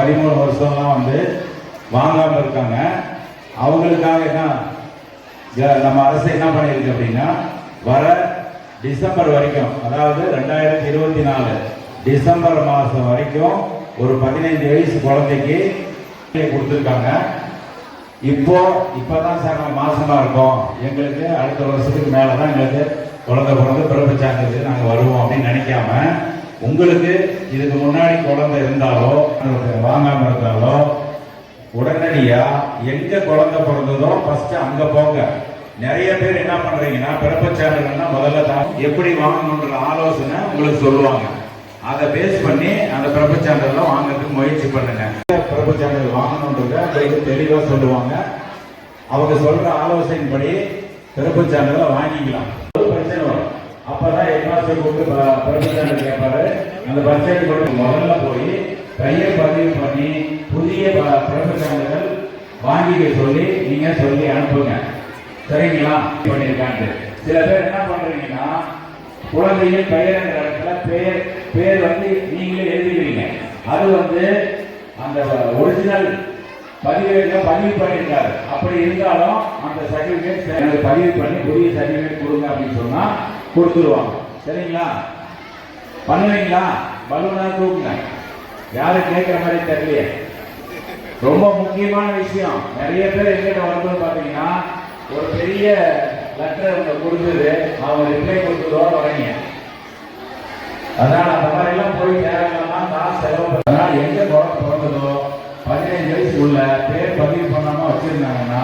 பதிமூணு வருஷம்லாம் வந்து வாங்காமல் இருக்காங்க. அவங்களுக்காக என்ன நம்ம அரசு என்ன பண்ணியிருக்கு அப்படின்னா வர டிசம்பர் வரைக்கும் அதாவது ரெண்டாயிரத்தி இருபத்தி நாலு டிசம்பர் மாதம் வரைக்கும் ஒரு பதினைந்து வயசு குழந்தைக்கு கொடுத்துருக்காங்க. இப்போ இப்பதான் சார் நாங்கள் மாசமாக இருக்கோம். எங்களுக்கு அடுத்த வருஷத்துக்கு மேலே தான் எங்களுக்கு குழந்தை பிறந்து பிறப்பு சான்றிதழ் நாங்கள் வருவோம் அப்படின்னு நினைக்காம உங்களுக்கு இதுக்கு முன்னாடி குழந்தை இருந்தாலோ வாங்காம இருந்தாலோ உடனடியா எங்க குழந்தை பிறந்ததோ ஃபர்ஸ்ட் அங்க போங்க. நிறைய பேர் என்ன பண்றீங்கன்னா பிறப்பு சான்றிதழ்னா முதல்ல தான் எப்படி வாங்கணுன்ற ஆலோசனை உங்களுக்கு சொல்லுவாங்க. அதை பேஸ் பண்ணி அந்த பிறப்பு சான்றிதழை வாங்குறதுக்கு முயற்சி பண்ணுங்க. பிறப்பு சான்றிதழ் வாங்கணுன்றத உங்களுக்கு தெளிவா சொல்லுவாங்க. அவங்க சொல்ற ஆலோசனைப்படி பிறப்பு சான்றிதழை வாங்கிக்கலாம். அப்பதான் ஹெட்மாஸ்டர் கூப்பிட்டு ப- கேட்பாரு. அந்த பஞ்சாயத்து கொண்டு முதல்ல போய் கையை பதிவு பண்ணி புதிய ப- வாங்கிக்க சொல்லி நீங்க சொல்லி அனுப்புங்க. சரிங்களா? பண்ணியிருக்காங்க சில பேர் என்ன பண்றீங்கன்னா குழந்தைகள் பெயருங்கிற இடத்துல பேர் பேர் வந்து நீங்களே எழுதிக்கிறீங்க. அது வந்து அந்த ஒரிஜினல் பதிவேட்டில் பதிவு பண்ணியிருக்காரு அப்படி இருந்தாலும் அந்த சர்டிஃபிகேட் எனக்கு பதிவு பண்ணி புதிய சர்டிஃபிகேட் கொடுங்க அப்படின்னு சொன்னால் கொடுத்துருவாங்க. சரிங்களா? பண்ணுவீங்களா? பலூனா தூக்குங்க. யாரும் கேட்குற மாதிரி தெரியலையே. ரொம்ப முக்கியமான விஷயம். நிறைய பேர் எங்கிட்ட வரும்போது பார்த்தீங்கன்னா ஒரு பெரிய லெட்டர் அவங்க கொடுத்தது. அவங்க ரிப்ளை கொடுத்ததோட வரீங்க. அதனால அந்த மாதிரி எல்லாம் போய் தேவையில்லாம காசு செலவு பண்ண- அதனால எங்க குழந்தை பிறந்ததோ பதினைஞ்சு வயசுக்குள்ள பேர் பதிவு பண்ணாம வச்சிருந்தாங்கன்னா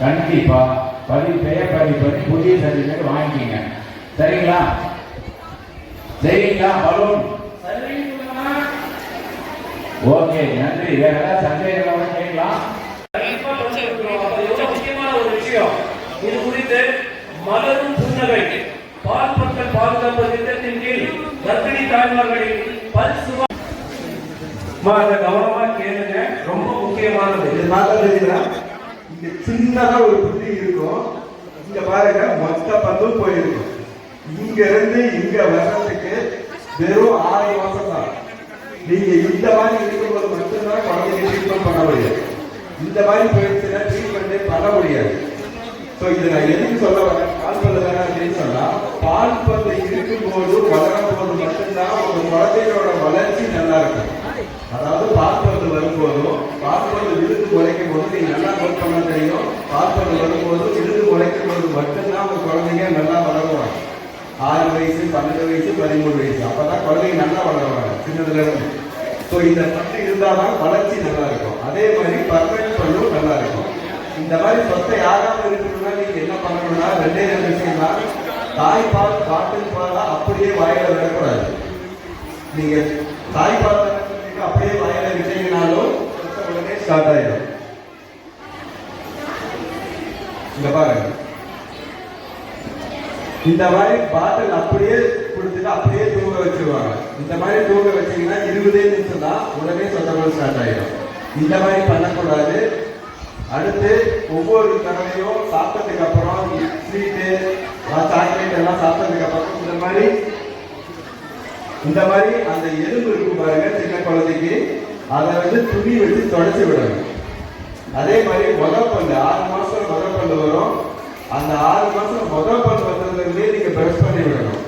கண்டிப்பா பதிவு பெயர் பதிவு பண்ணி புதிய சர்டிஃபிகேட் வாங்கிக்கிங்க. சரிங்களா? சரிங்களா பலூன்? ஓகே நன்றி. வேற ஏதாவது சந்தேகம் கேட்கலாம் ரொம்ப முக்கியமான ஒரு விஷயம் இது குறித்து மலரும் புன்னகை பால் மக்கள் பாதுகாப்பு திட்டத்தின் கீழ் கர்ப்பிணி தாய்மார்களின் பல் சுகா அதை கவனமா கேளுங்க. ரொம்ப முக்கியமானது. இது பார்த்தா இங்க சின்னதா ஒரு புள்ளி இருக்கும். இங்க பாருங்க மொத்த பந்தும் போயிருக்கும். இங்க இருந்து இங்க வர்றதுக்கு வெறும் ஆறு மாசம் தான். நீங்க இந்த மாதிரி இருக்கும்போது மட்டும்தான் குழந்தைங்க ட்ரீட்மெண்ட் பண்ண முடியாது இந்த மாதிரி போயிடுச்சுன்னா ட்ரீட்மெண்ட்டே பண்ண முடியாது. ஸோ இதை நான் எதுக்கு சொல்ல வரேன்? பால் பல்லு தானே அப்படின்னு சொன்னா பால் பல்லு இருக்கும்போது வளரும் போது மட்டும்தான் ஒரு குழந்தையோட வளர்ச்சி நல்லா இருக்கும். அதாவது பால் பல்லு வரும்போதும் பால் பல்லு விழுந்து முளைக்கும் போது நீங்க நல்லா ஒர்க் பண்ண தெரியும். பால் பல்லு வரும்போது விழுந்து முளைக்கும் போது மட்டும்தான் உங்க குழந்தைங்க நல்லா ஆறு வயசு பன்னெண்டு வயசு பதிமூணு வயசு. அப்போதான் குழந்தைங்க நல்லா வளருவாங்க சின்னதுலேருந்து ஸோ இந்த பத்து இருந்தால் தான் வளர்ச்சி நல்லா இருக்கும். அதே மாதிரி பர்மனன்ட் பண்ணும் நல்லா இருக்கும். இந்த மாதிரி சொத்தை யாராவது இருக்கணும்னா நீங்கள் என்ன பண்ணணும்னா ரெண்டே ரெண்டு விஷயம் தான் தாய்ப்பால் பாட்டில் பாலா அப்படியே வாயில விடக்கூடாது. நீங்கள் தாய்ப்பால் அப்படியே வாயில விட்டீங்கனாலும் உடனே ஸ்டார்ட் ஆயிடும். இந்த பாருங்க. இந்த மாதிரி பாட்டில் அப்படியே கொடுத்துட்டு அப்படியே தூங்க வச்சிருவாங்க. இந்த மாதிரி தூங்க வச்சீங்கன்னா இருபதே நிமிஷம் தான் உடனே சொந்தமாக ஸ்டார்ட் ஆகிடும் இந்த மாதிரி பண்ணக்கூடாது. அடுத்து ஒவ்வொரு தடவையும் சாப்பிட்டதுக்கு அப்புறம் ஸ்வீட்டு சாக்லேட் எல்லாம் சாப்பிட்டதுக்கு அப்புறம் இந்த மாதிரி இந்த மாதிரி அந்த எலும்பு இருக்கும் பாருங்க சின்ன குழந்தைக்கு. அதை வந்து துணி வச்சு தொடச்சி விடணும். அதே மாதிரி முதப்பல்லு ஆறு மாசம் முதப்பல்லு வரும். அந்த ஆறு மாசம் முதல் வந்ததுல இருந்தே நீங்க பிரஷ் பண்ணி விடணும்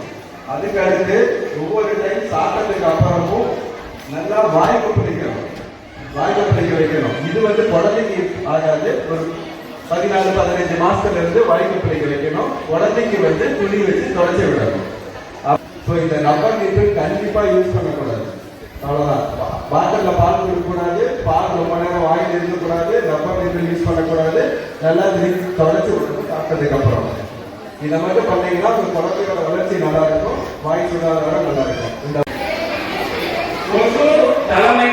அதுக்கு அடுத்து ஒவ்வொரு டைம் சாப்பிட்டதுக்கு அப்புறமும் நல்லா வாய்ப்பு பிடிக்கணும். வாய்ப்பு பிடிக்க வைக்கணும். இது வந்து குழந்தைக்கு ஆகாது ஒரு பதினாலு பதினஞ்சு மாசத்துல இருந்து வாய்ப்பு பிடிக்க வைக்கணும். குழந்தைக்கு வந்து துணி வச்சு தொலைச்சி விடணும். ஸோ இந்த ரப்பர் நீப்பிள் கண்டிப்பா யூஸ் பண்ணக்கூடாது. அவ்வளோதான் பாட்டில்ல பால் கொடுக்கக்கூடாது பால் ரொம்ப நேரம் வாயில் இருக்கக்கூடாது ரப்பர் நீப்பிள் யூஸ் பண்ணக்கூடாது. நல்லா தொலைச்சி விடணும். சாப்பிட்டதுக்கு அப்புறம் இதை மட்டும் பண்ணீங்கன்னா உங்க குழந்தையோட வளர்ச்சி நல்லா இருக்கும் வாய் சுகாதாரம் நல்லா இருக்கும் இந்த தலைமை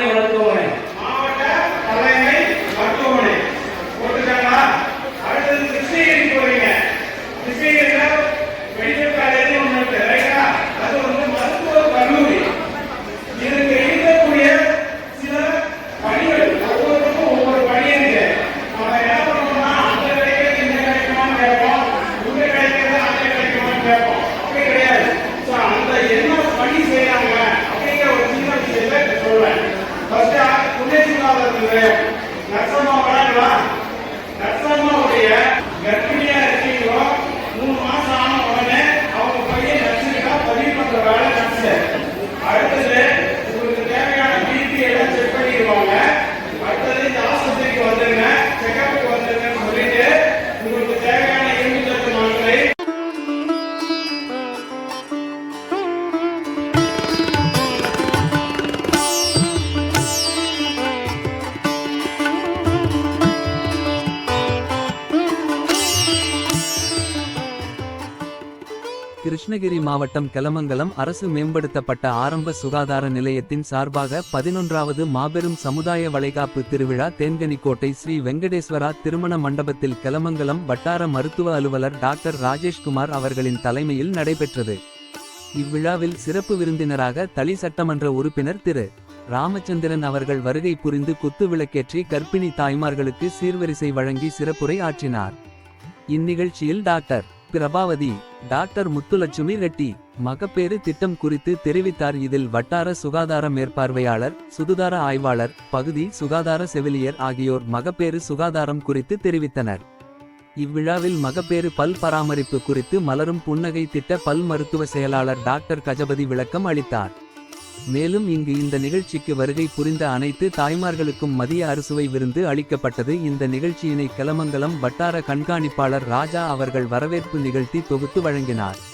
நீலகிரி மாவட்டம் கெலமங்கலம் அரசு மேம்படுத்தப்பட்ட ஆரம்ப சுகாதார நிலையத்தின் சார்பாக பதினொன்றாவது மாபெரும் சமுதாய வளைகாப்பு திருவிழா தேன்கனிக்கோட்டை ஸ்ரீ வெங்கடேஸ்வரா திருமண மண்டபத்தில் கெலமங்கலம் வட்டார மருத்துவ அலுவலர் டாக்டர் ராஜேஷ்குமார் அவர்களின் தலைமையில் நடைபெற்றது. இவ்விழாவில் சிறப்பு விருந்தினராக தளி சட்டமன்ற உறுப்பினர் திரு. ராமச்சந்திரன் அவர்கள் வருகை புரிந்து குத்து விளக்கேற்றி கர்ப்பிணி தாய்மார்களுக்கு சீர்வரிசை வழங்கி சிறப்புரை ஆற்றினார். இந்நிகழ்ச்சியில் டாக்டர் பிரபாவதி டாக்டர் முத்துலட்சுமி ரெட்டி மகப்பேறு திட்டம் குறித்து தெரிவித்தார். இதில் வட்டார சுகாதார மேற்பார்வையாளர் சுதுதார ஆய்வாளர் பகுதி சுகாதார செவிலியர் ஆகியோர் மகப்பேறு சுகாதாரம் குறித்து தெரிவித்தனர். இவ்விழாவில் மகப்பேறு பல் பராமரிப்பு குறித்து மலரும் புன்னகை திட்ட பல் மருத்துவ செயலாளர் டாக்டர் கஜபதி விளக்கம் அளித்தார். மேலும் இங்கு இந்த நிகழ்ச்சிக்கு வருகை புரிந்த அனைத்து தாய்மார்களுக்கும் மதிய அறுசுவை விருந்து அளிக்கப்பட்டது. இந்த நிகழ்ச்சியினை கிளமங்கலம் வட்டார கண்காணிப்பாளர் ராஜா அவர்கள் வரவேற்பு நிகழ்த்தி தொகுத்து வழங்கினார்.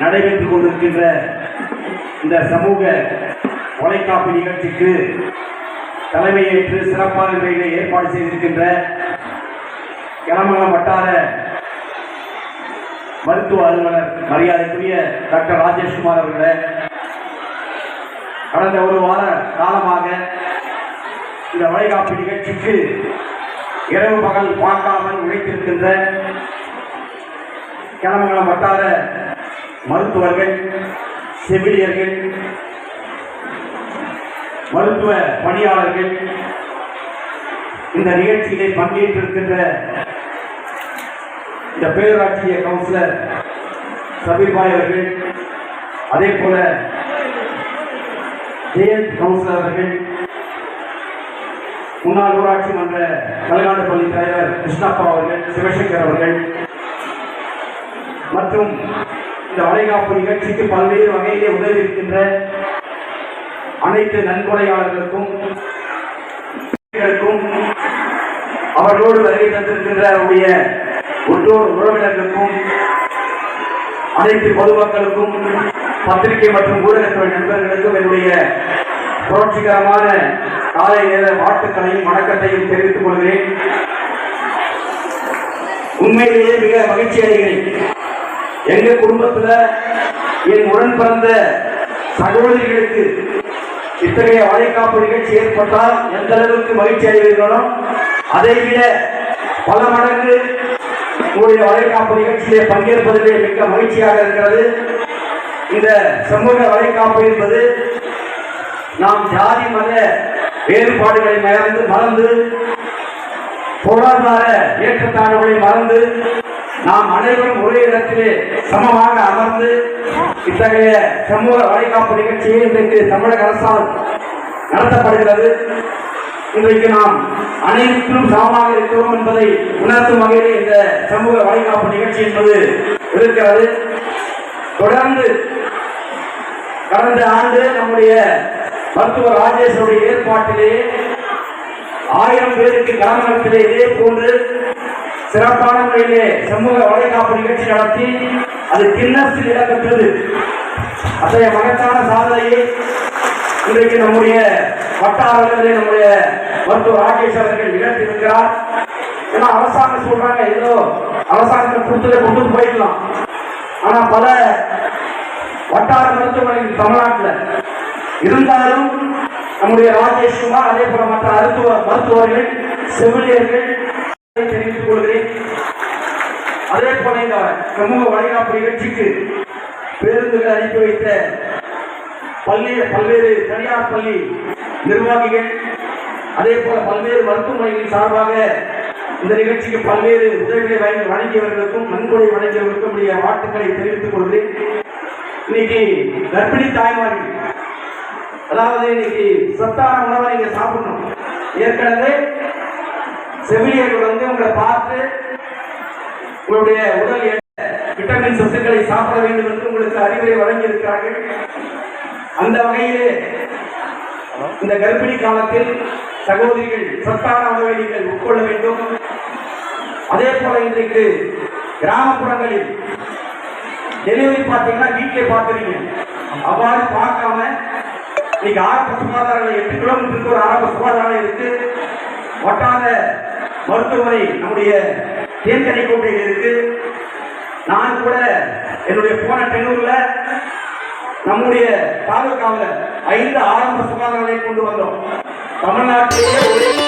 நடைபெற்றுக் கொண்டிருக்கின்ற இந்த சமூக தொலைக்காப்பு நிகழ்ச்சிக்கு தலைமையேற்று சிறப்பான முறையிலே ஏற்பாடு செய்திருக்கின்ற கிளமங்கலம் வட்டார மருத்துவ அலுவலர் மரியாதைக்குரிய டாக்டர் ராஜேஷ்குமார் அவர்களே கடந்த ஒரு வார காலமாக இந்த வளைகாப்பு நிகழ்ச்சிக்கு இரவு பகல் பார்க்காமல் உழைத்திருக்கின்ற கிளமங்கலம் வட்டார மருத்துவர்கள் செவிலியர்கள் மருத்துவ பணியாளர்கள் இந்த நிகழ்ச்சியிலே பங்கேற்றிருக்கின்ற இந்த பேரூராட்சிய கவுன்சிலர் சபீர்பாய் அவர்கள் அதே போல ஜெயந்த் கவுன்சிலர் அவர்கள் முன்னாள் ஊராட்சி மன்ற பள்ளி தலைவர் கிருஷ்ணப்பா அவர்கள் சிவசங்கர் அவர்கள் மற்றும் இந்த வளைகாப்பு நிகழ்ச்சிக்கு பல்வேறு வகையிலே உதவி இருக்கின்ற அனைத்து நன்கொடையாளர்களுக்கும் அவர்களோடு வருகை தந்திருக்கின்ற அவருடைய உற்றோர் உறவினர்களுக்கும் அனைத்து பொதுமக்களுக்கும் பத்திரிகை மற்றும் ஊடகத்துறை நண்பர்களுக்கும் என்னுடைய புரட்சிகரமான காலை நேர வாழ்த்துக்களையும் வணக்கத்தையும் தெரிவித்துக் கொள்கிறேன். உண்மையிலேயே மிக மகிழ்ச்சி அடைகிறேன். எங்க குடும்பத்துல என் உடன் பிறந்த சகோதரிகளுக்கு இத்தகைய வளைகாப்பு நிகழ்ச்சி ஏற்பட்டால் எந்த அளவுக்கு மகிழ்ச்சி அடைவீர்களோ அதை விட பல மடங்கு உங்களுடைய வளைகாப்பு நிகழ்ச்சியிலே பங்கேற்பதிலே மிக்க மகிழ்ச்சியாக இருக்கிறது. இந்த சமூக வளைகாப்பு என்பது நாம் ஜாதி மத வேறுபாடுகளை மறந்து மறந்து பொருளாதார ஏற்றத்தாழ்வுகளை மறந்து நாம் அனைவரும் ஒரே இடத்திலே சமமாக அமர்ந்து இத்தகைய சமூக வளைகாப்பு நிகழ்ச்சியை இன்றைக்கு தமிழக அரசால் நடத்தப்படுகிறது. இன்றைக்கு நாம் அனைத்திலும் சமமாக இருக்கிறோம் என்பதை உணர்த்தும் வகையில் இந்த சமூக வளைகாப்பு நிகழ்ச்சி என்பது இருக்கிறது. தொடர்ந்து கடந்த ஆண்டு நம்முடைய மருத்துவர் ராஜேஷனுடைய ஏற்பாட்டிலேயே ஆயிரம் பேருக்கு கலமரத்திலே இதே போன்று சிறப்பான முறையிலே சமூக வளைகாப்பு நிகழ்ச்சி நடத்தி அது கின்னஸில் இடம்பெற்றது. அத்தகைய மகத்தான சாதனையை இன்றைக்கு நம்முடைய வட்டாரங்களிலே நம்முடைய மருத்துவர் ராகேஷ் அவர்கள் நிகழ்த்தியிருக்கிறார் ஏன்னா அரசாங்கம் சொல்றாங்க ஏதோ அரசாங்கத்தை கொடுத்ததை கொண்டு போயிடலாம். ஆனா பல வட்டார மருத்துவமனைகள் தமிழ்நாட்டில் இருந்தாலும் நம்முடைய ராஜேஷ்குமார் அதே போல மற்ற மருத்துவ மருத்துவர்கள் செவிலியர்கள் தெரிவித்துக் கொள்கிறேன். சமூக வளைகாப்பு நிகழ்ச்சிக்கு பேருந்துகள் அனுப்பி வைத்த பள்ளி பல்வேறு தனியார் பள்ளி நிர்வாகிகள் அதே போல பல்வேறு மருத்துவமனைகளின் சார்பாக இந்த நிகழ்ச்சிக்கு பல்வேறு உதவிகளை வழங்கி- வழங்கியவர்களுக்கும் நன்கொடை வழங்கியவர்களுக்கும் உடைய வாழ்த்துக்களை தெரிவித்துக் கொள்கிறேன். இன்னைக்கு கர்ப்பிணி தாய்மார்கள் அதாவது இன்னைக்கு சத்தான உணவை நீங்க சாப்பிடணும். ஏற்கனவே செவிலியர்கள் வந்து உங்களை பார்த்து உங்களுடைய உடல் விட்டமின் சத்துக்களை சாப்பிட வேண்டும் என்று உங்களுக்கு அறிவுரை வழங்கி இருக்கிறார்கள் அந்த வகையிலே இந்த கர்ப்பிணி காலத்தில் சகோதரிகள் சத்தான உணவை நீங்கள் உட்கொள்ள வேண்டும். அதே போல இன்றைக்கு கிராமப்புறங்களில் டெலிவரி பார்த்தீங்கன்னா வீட்டிலே பார்த்துறீங்க அவ்வாறு பார்க்காம இன்னைக்கு ஆரம்ப சுகாதாரம் எட்டு கிலோமீட்டருக்கு ஒரு ஆரம்ப சுகாதாரம் இருக்கு. வட்டார மருத்துவமனை நம்முடைய தேர்தலை கோட்டையில் இருக்கு. நான் கூட என்னுடைய போன டென்னூர்ல நம்முடைய தாலுகாவில் ஐந்து ஆரம்ப சுகாதார கொண்டு வந்தோம். தமிழ்நாட்டிலேயே ஒரே